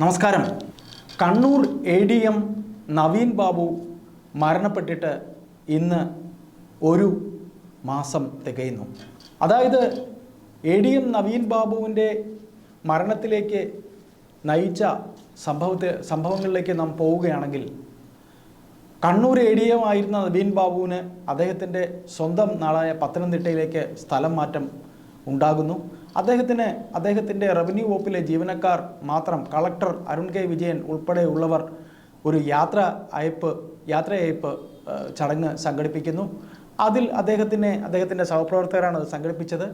നമസ്കാരം. Kannur A D M Naveen Babu മരണപ്പെട്ടിട്ട് ഇന്ന് ഒരു മാസം തികയുന്നു. അതായത് എ ഡി എം നവീൻ ബാബുവിന്റെ മരണത്തിലേക്ക് നയിച്ച സംഭവത്തെ സംഭവങ്ങളിലേക്ക് നാം പോവുകയാണെങ്കിൽ കണ്ണൂർ എ ഡി എം ആയിരുന്ന നവീൻ ബാബുവിന് അദ്ദേഹത്തിന്റെ സ്വന്തം നാടായ പത്തനംതിട്ടയിലേക്ക് സ്ഥലം മാറ്റം ഉണ്ടാകുന്നു. അദ്ദേഹത്തിന് അദ്ദേഹത്തിന്റെ റവന്യൂ വകുപ്പിലെ ജീവനക്കാർ മാത്രം കളക്ടർ അരുൺ കെ വിജയൻ ഉൾപ്പെടെയുള്ളവർ ഒരു യാത്ര അയപ്പ് യാത്രയയപ്പ് ചടങ്ങ് സംഘടിപ്പിക്കുന്നു. അതിൽ അദ്ദേഹത്തിനെ അദ്ദേഹത്തിന്റെ സഹപ്രവർത്തകരാണ് അത് സംഘടിപ്പിച്ചത്.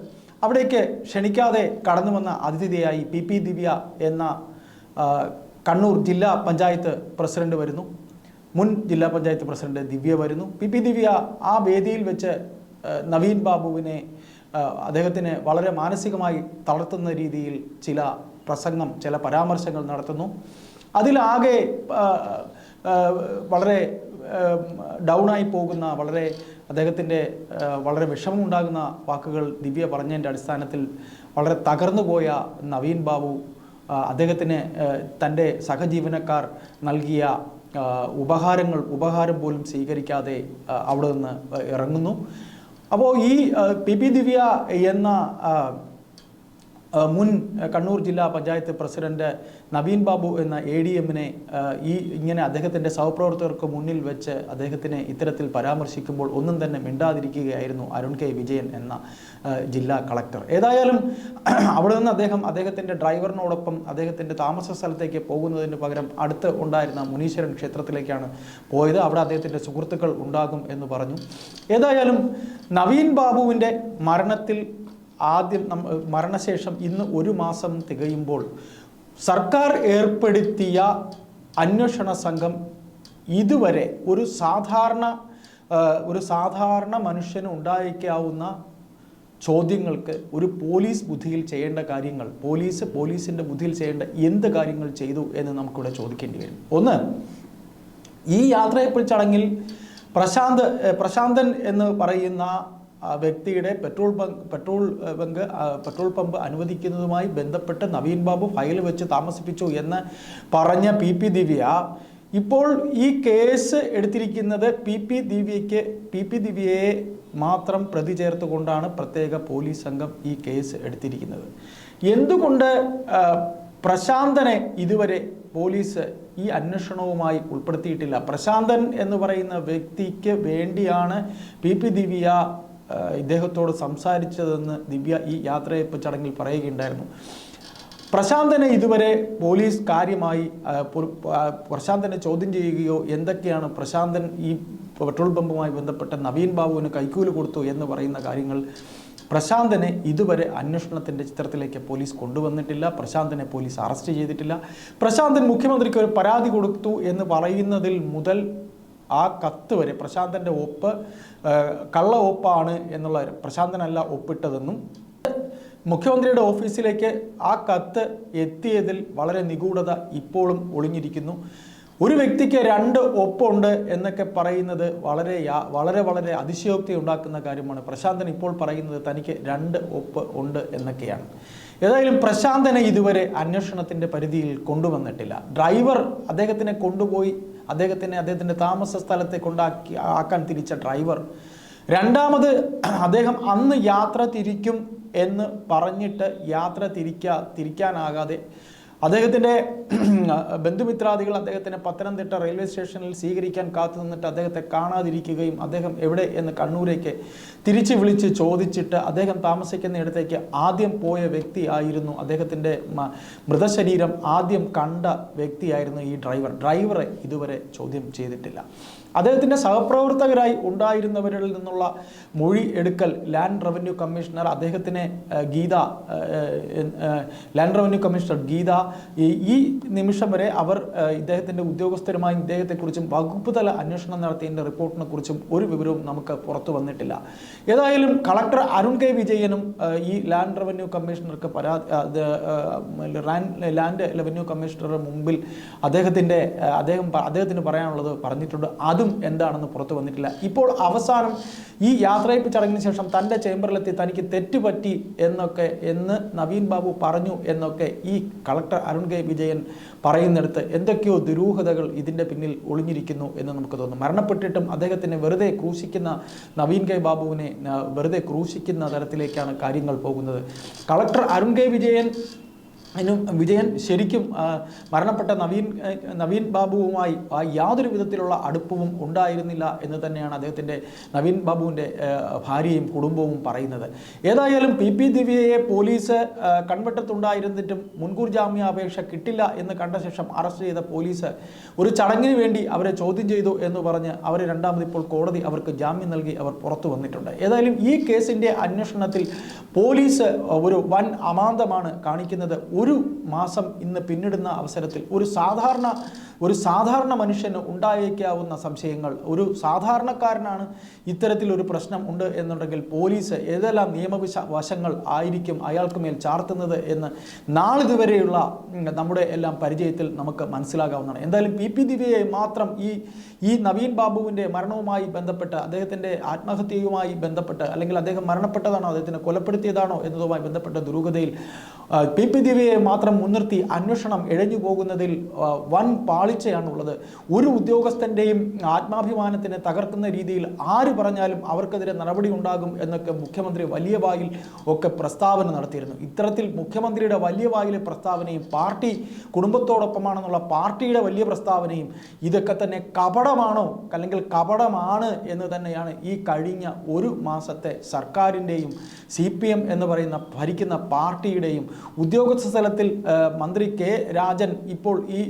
അവിടേക്ക് ക്ഷണിക്കാതെ കടന്നു വന്ന അതിഥിയായി പി പി ദിവ്യ എന്ന കണ്ണൂർ ജില്ലാ പഞ്ചായത്ത് പ്രസിഡന്റ് വരുന്നു. മുൻ ജില്ലാ പഞ്ചായത്ത് പ്രസിഡന്റ് ദിവ്യ വരുന്നു. പി പി ദിവ്യ ആ വേദിയിൽ വെച്ച് നവീൻ ബാബുവിനെ അദ്ദേഹത്തിന് വളരെ മാനസികമായി തളർത്തുന്ന രീതിയിൽ ചില പ്രസംഗം ചില പരാമർശങ്ങൾ നടത്തുന്നു. അതിലാകെ വളരെ ഡൗണായി പോകുന്ന വളരെ അദ്ദേഹത്തിന്റെ വളരെ വിഷമമുണ്ടാകുന്ന വാക്കുകൾ ദിവ്യ പറഞ്ഞതിന്റെ അടിസ്ഥാനത്തിൽ വളരെ തകർന്നു പോയ നവീൻ ബാബു അദ്ദേഹത്തിന് തന്റെ സഹജീവനക്കാർ നൽകിയ ഉപഹാരങ്ങൾ ഉപഹാരം പോലും സ്വീകരിക്കാതെ അവിടെ നിന്ന് ഇറങ്ങുന്നു. അപ്പോൾ ഈ പി പി ദിവ്യ എന്ന മുൻ കണ്ണൂർ ജില്ലാ പഞ്ചായത്ത് പ്രസിഡന്റ് നവീൻ ബാബു എന്ന എ ഡി എമ്മിനെ ഈ ഇങ്ങനെ അദ്ദേഹത്തിന്റെ സഹപ്രവർത്തകർക്ക് മുന്നിൽ വെച്ച് അദ്ദേഹത്തിനെ ഇത്തരത്തിൽ പരാമർശിക്കുമ്പോൾ ഒന്നും തന്നെ മിണ്ടാതിരിക്കുകയായിരുന്നു അരുൺ കെ. വിജയൻ എന്ന ജില്ലാ കളക്ടർ. ഏതായാലും അവിടെ നിന്ന് അദ്ദേഹം അദ്ദേഹത്തിന്റെ ഡ്രൈവറിനോടൊപ്പം അദ്ദേഹത്തിന്റെ താമസ സ്ഥലത്തേക്ക് പോകുന്നതിന് പകരം അടുത്ത് ഉണ്ടായിരുന്ന മുനീശ്വരൻ ക്ഷേത്രത്തിലേക്കാണ് പോയത്. അവിടെ അദ്ദേഹത്തിന്റെ സുഹൃത്തുക്കൾ ഉണ്ടാകും എന്ന് പറഞ്ഞു. ഏതായാലും നവീൻ ബാബുവിന്റെ മരണത്തിൽ ആദ്യം നമ്മ മരണശേഷം ഇന്ന് ഒരു മാസം തികയുമ്പോൾ സർക്കാർ ഏർപ്പെടുത്തിയ അന്വേഷണ സംഘം ഇതുവരെ ഒരു സാധാരണ ഒരു സാധാരണ മനുഷ്യന് ഉണ്ടായിരിക്കാവുന്ന ചോദ്യങ്ങൾക്ക് ഒരു പോലീസ് ബുദ്ധിയിൽ ചെയ്യേണ്ട കാര്യങ്ങൾ പോലീസ് പോലീസിന്റെ ബുദ്ധിയിൽ ചെയ്യേണ്ട എന്ത് കാര്യങ്ങൾ ചെയ്തു എന്ന് നമുക്കിവിടെ ചോദിക്കേണ്ടി വരും. ഒന്ന് ഈ യാത്രയപ്പിൾ ചടങ്ങിൽ പ്രശാന്ത് പ്രശാന്തൻ എന്ന് പറയുന്ന വ്യക്തിയുടെ petrol bunk petrol bunk petrol pump അനുവദിക്കുന്നതുമായി ബന്ധപ്പെട്ട് നവീൻ ബാബു ഫയൽ വെച്ച് താമസിപ്പിച്ചു എന്ന് പറഞ്ഞ പി പി ദിവ്യ. ഇപ്പോൾ ഈ കേസ് എടുത്തിരിക്കുന്നത് പി പി ദിവ്യയ്ക്ക് പി പി ദിവ്യയെ മാത്രം പ്രതി ചേർത്തുകൊണ്ടാണ് പ്രത്യേക പോലീസ് സംഘം ഈ കേസ് എടുത്തിരിക്കുന്നത്. എന്തുകൊണ്ട് പ്രശാന്തനെ ഇതുവരെ പോലീസ് ഈ അന്വേഷണവുമായി ഉൾപ്പെടുത്തിയിട്ടില്ല? പ്രശാന്തൻ എന്ന് പറയുന്ന വ്യക്തിക്ക് വേണ്ടിയാണ് പി പി ദിവ്യ ഇദ്ദേഹത്തോട് സംസാരിച്ചതെന്ന് ദിവ്യ ഈ യാത്രയപ്പ് ചടങ്ങിൽ പറയുകയുണ്ടായിരുന്നു. പ്രശാന്തനെ ഇതുവരെ പോലീസ് കാര്യമായി പ്രശാന്തനെ ചോദ്യം ചെയ്യുകയോ എന്തൊക്കെയാണ് പ്രശാന്തൻ ഈ പെട്രോൾ പമ്പുമായി ബന്ധപ്പെട്ട നവീൻ ബാബുവിന് കൈക്കൂലി കൊടുത്തു എന്ന് പറയുന്ന കാര്യങ്ങൾ പ്രശാന്തനെ ഇതുവരെ അന്വേഷണത്തിന്റെ ചിത്രത്തിലേക്ക് പോലീസ് കൊണ്ടുവന്നിട്ടില്ല. പ്രശാന്തനെ പോലീസ് അറസ്റ്റ് ചെയ്തിട്ടില്ല. പ്രശാന്തൻ മുഖ്യമന്ത്രിക്ക് ഒരു പരാതി കൊടുത്തു എന്ന് പറയുന്നതിൽ മുതൽ ആ കത്ത് വരെ പ്രശാന്തന്റെ ഒപ്പ് കള്ള ഒപ്പാണ് എന്നുള്ള പ്രശാന്തനല്ല ഒപ്പിട്ടതെന്നും മുഖ്യമന്ത്രിയുടെ ഓഫീസിലേക്ക് ആ കത്ത് എത്തിയതിൽ വളരെ നിഗൂഢത ഇപ്പോഴും ഒളിഞ്ഞിരിക്കുന്നു. ഒരു വ്യക്തിക്ക് രണ്ട് ഒപ്പുണ്ട് എന്നൊക്കെ പറയുന്നത് വളരെ വളരെ വളരെ അതിശയോക്തി ഉണ്ടാക്കുന്ന കാര്യമാണ്. പ്രശാന്തൻ ഇപ്പോൾ പറയുന്നത് തനിക്ക് രണ്ട് ഒപ്പ് ഉണ്ട് എന്നൊക്കെയാണ്. ഏതായാലും പ്രശാന്തനെ ഇതുവരെ അന്വേഷണത്തിന്റെ പരിധിയിൽ കൊണ്ടുവന്നിട്ടില്ല. ഡ്രൈവർ അദ്ദേഹത്തിനെ കൊണ്ടുപോയി അദ്ദേഹത്തിനെ അദ്ദേഹത്തിന്റെ താമസ സ്ഥലത്തെ കൊണ്ടാക്കി ആക്കാൻ തിരിച്ച ഡ്രൈവർ. രണ്ടാമത് അദ്ദേഹം അന്ന് യാത്ര തിരിക്കും എന്ന് പറഞ്ഞിട്ട് യാത്ര തിരിക്കാ തിരിക്കാനാകാതെ അദ്ദേഹത്തിന്റെ ബന്ധുമിത്രാദികൾ അദ്ദേഹത്തിനെ പത്തനംതിട്ട റെയിൽവേ സ്റ്റേഷനിൽ സ്വീകരിക്കാൻ കാത്തു നിന്നിട്ട് അദ്ദേഹത്തെ കാണാതിരിക്കുകയും അദ്ദേഹം എവിടെ എന്ന് കണ്ണൂരേക്ക് തിരിച്ചു വിളിച്ച് ചോദിച്ചിട്ട് അദ്ദേഹം താമസിക്കുന്ന ഇടത്തേക്ക് ആദ്യം പോയ വ്യക്തി ആയിരുന്നു അദ്ദേഹത്തിന്റെ മൃതശരീരം ആദ്യം കണ്ട വ്യക്തിയായിരുന്നു ഈ ഡ്രൈവർ. ഡ്രൈവറെ ഇതുവരെ ചോദ്യം ചെയ്തിട്ടില്ല. അദ്ദേഹത്തിന്റെ സഹപ്രവർത്തകരായി ഉണ്ടായിരുന്നവരിൽ നിന്നുള്ള മൊഴി എടുക്കൽ ലാൻഡ് റവന്യൂ കമ്മീഷണർ അദ്ദേഹത്തിനെ Geetha land revenue commissioner Geetha ഈ നിമിഷം വരെ അവർ ഇദ്ദേഹത്തിന്റെ ഉദ്യോഗസ്ഥരുമായി ഇദ്ദേഹത്തെക്കുറിച്ചും വകുപ്പ് തല അന്വേഷണം നടത്തിയതിന്റെ റിപ്പോർട്ടിനെ കുറിച്ചും ഒരു വിവരവും നമുക്ക് പുറത്തു വന്നിട്ടില്ല. ഏതായാലും കളക്ടർ അരുൺ കെ വിജയനും ഈ ലാൻഡ് റവന്യൂ കമ്മീഷണർക്ക് പരാതി ലാൻഡ് റവന്യൂ കമ്മീഷണറുടെ മുമ്പിൽ അദ്ദേഹത്തിന്റെ അദ്ദേഹം അദ്ദേഹത്തിന് പറയാനുള്ളത് പറഞ്ഞിട്ടുണ്ട്. അതും എന്താണെന്ന് പുറത്തു വന്നിട്ടില്ല. ഇപ്പോൾ അവസാനം ഈ യാത്രയപ്പ് ചടങ്ങിന് ശേഷം തന്റെ ചേംബറിലെത്തി തനിക്ക് തെറ്റുപറ്റി എന്നൊക്കെ എന്ന് നവീൻ ബാബു പറഞ്ഞു എന്നൊക്കെ ഈ കളക്ടർ അരുൺ കെ വിജയൻ പറയുന്നിടത്ത് എന്തൊക്കെയോ ദുരൂഹതകൾ ഇതിന്റെ പിന്നിൽ ഒളിഞ്ഞിരിക്കുന്നു എന്ന് നമുക്ക് തോന്നുന്നു മരണപ്പെട്ടിട്ടും അദ്ദേഹത്തിനെ വെറുതെ ക്രൂശിക്കുന്ന നവീൻ കെ ബാബുവിനെ വെറുതെ ക്രൂശിക്കുന്ന തരത്തിലേക്കാണ് കാര്യങ്ങൾ പോകുന്നത്. കളക്ടർ അരുൺ കെ വിജയൻ അതിനും വിജയൻ ശരിക്കും മരണപ്പെട്ട നവീൻ നവീൻ ബാബുവുമായി യാതൊരു വിധത്തിലുള്ള അടുപ്പവും ഉണ്ടായിരുന്നില്ല എന്ന് തന്നെയാണ് അദ്ദേഹത്തിന്റെ നവീൻ ബാബുവിന്റെ ഭാര്യയും കുടുംബവും പറയുന്നത്. ഏതായാലും പി പി ദിവ്യയെ പോലീസ് കൺവെട്ടത്തുണ്ടായിരുന്നിട്ടും മുൻകൂർ ജാമ്യാപേക്ഷ കിട്ടില്ല എന്ന് കണ്ട ശേഷം അറസ്റ്റ് ചെയ്ത പോലീസ് ഒരു ചടങ്ങിന് വേണ്ടി അവരെ ചോദ്യം ചെയ്തു എന്ന് പറഞ്ഞ് അവർ രണ്ടാമത് ഇപ്പോൾ കോടതി അവർക്ക് ജാമ്യം നൽകി അവർ പുറത്തു വന്നിട്ടുണ്ട്. ഏതായാലും ഈ കേസിന്റെ അന്വേഷണത്തിൽ പോലീസ് ഒരു വൻ അമാന്തമാണ് കാണിക്കുന്നത്. ഒരു മാസം ഇന്ന് പിന്നിടുന്ന അവസരത്തിൽ ഒരു സാധാരണ ഒരു സാധാരണ മനുഷ്യന് ഉണ്ടായേക്കാവുന്ന സംശയങ്ങൾ. ഒരു സാധാരണക്കാരനാണ് ഇത്തരത്തിലൊരു പ്രശ്നം ഉണ്ട് എന്നുണ്ടെങ്കിൽ പോലീസ് ഏതെല്ലാം നിയമവിശ വശങ്ങൾ ആയിരിക്കും അയാൾക്ക് മേൽ ചാർത്തുന്നത് എന്ന് നാളിതുവരെയുള്ള നമ്മുടെ എല്ലാം പരിചയത്തിൽ നമുക്ക് മനസ്സിലാകാവുന്നതാണ്. എന്തായാലും പി. പി. ദിവ്യയെ മാത്രം ഈ ഈ നവീൻ ബാബുവിന്റെ മരണവുമായി ബന്ധപ്പെട്ട് അദ്ദേഹത്തിന്റെ ആത്മഹത്യയുമായി ബന്ധപ്പെട്ട് അല്ലെങ്കിൽ അദ്ദേഹം മരണപ്പെട്ടതാണോ അദ്ദേഹത്തിനെ കൊലപ്പെടുത്തിയതാണോ എന്നതുമായി ബന്ധപ്പെട്ട ദുരൂഹതയിൽ പി. പി. പി ദിവ്യയെ മാത്രം മുൻനിർത്തി അന്വേഷണം ഇഴഞ്ഞു പോകുന്നതിൽ വൻ പാളിച്ചയാണുള്ളത്. ഒരു ഉദ്യോഗസ്ഥന്റെയും ആത്മാഭിമാനത്തിന് തകർക്കുന്ന രീതിയിൽ ആര് പറഞ്ഞാലും അവർക്കെതിരെ നടപടി ഉണ്ടാകും എന്നൊക്കെ മുഖ്യമന്ത്രി വലിയ വായിൽ ഒക്കെ പ്രസ്താവന നടത്തിയിരുന്നു. ഇത്തരത്തിൽ മുഖ്യമന്ത്രിയുടെ വലിയ വായിലെ പ്രസ്താവനയും പാർട്ടി കുടുംബത്തോടൊപ്പമാണെന്നുള്ള പാർട്ടിയുടെ വലിയ പ്രസ്താവനയും ഇതൊക്കെ തന്നെ കപടമാണോ അല്ലെങ്കിൽ കപടമാണ് എന്ന് തന്നെയാണ് ഈ കഴിഞ്ഞ ഒരു മാസത്തെ സർക്കാരിന്റെയും സി പി എം എന്ന് പറയുന്ന ഭരിക്കുന്ന പാർട്ടിയുടെയും ഉദ്യോഗസ്ഥ സ്ഥലത്തിൽ മന്ത്രി കെ രാജൻ ഇപ്പോൾ ഈ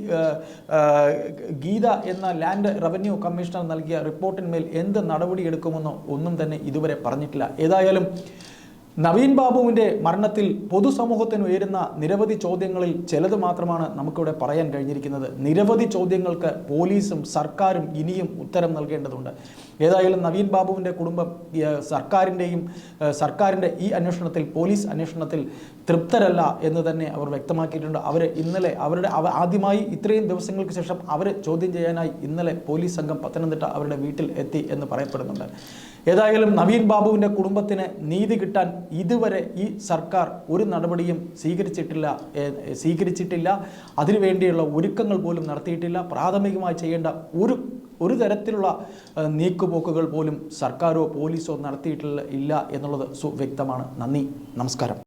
ഗീത എന്ന ലാൻഡ് റവന്യൂ കമ്മീഷണർ നൽകിയ റിപ്പോർട്ടിന്മേൽ എന്ത് നടപടിയെടുക്കുമെന്നോ ഒന്നും തന്നെ ഇതുവരെ പറഞ്ഞിട്ടില്ല. ഏതായാലും നവീൻ ബാബുവിന്റെ മരണത്തിൽ പൊതുസമൂഹത്തിന് ഉയരുന്ന നിരവധി ചോദ്യങ്ങളിൽ ചിലത് മാത്രമാണ് നമുക്കിവിടെ പറയാൻ കഴിഞ്ഞിരിക്കുന്നത്. നിരവധി ചോദ്യങ്ങൾക്ക് പോലീസും സർക്കാരും ഇനിയും ഉത്തരം നൽകേണ്ടതുണ്ട്. ഏതായാലും നവീൻ ബാബുവിന്റെ കുടുംബം സർക്കാരിന്റെയും സർക്കാരിന്റെ ഈ അന്വേഷണത്തിൽ പോലീസ് അന്വേഷണത്തിൽ തൃപ്തരല്ല എന്ന് തന്നെ അവർ വ്യക്തമാക്കിയിട്ടുണ്ട്. അവർ ഇന്നലെ അവരുടെ അവ ആദ്യമായി ഇത്രയും ദിവസങ്ങൾക്ക് ശേഷം അവർ ചോദ്യം ചെയ്യാനായി ഇന്നലെ പോലീസ് സംഘം പത്തനംതിട്ട അവരുടെ വീട്ടിൽ എത്തി എന്ന് പറയപ്പെടുന്നുണ്ട്. ഏതായാലും നവീൻ ബാബുവിന്റെ കുടുംബത്തിന് നീതി കിട്ടാൻ ഇതുവരെ ഈ സർക്കാർ ഒരു നടപടിയും സ്വീകരിച്ചിട്ടില്ല സ്വീകരിച്ചിട്ടില്ല. അതിനുവേണ്ടിയുള്ള ഒരുക്കങ്ങൾ പോലും നടത്തിയിട്ടില്ല. പ്രാഥമികമായി ചെയ്യേണ്ട ഒരു ഒരു തരത്തിലുള്ള നീക്കുപോക്കുകൾ പോലും സർക്കാരോ പോലീസോ നടത്തിയിട്ടില്ല ഇല്ല എന്നുള്ളത് സുവ്യക്തമാണ് നന്ദി. നമസ്കാരം.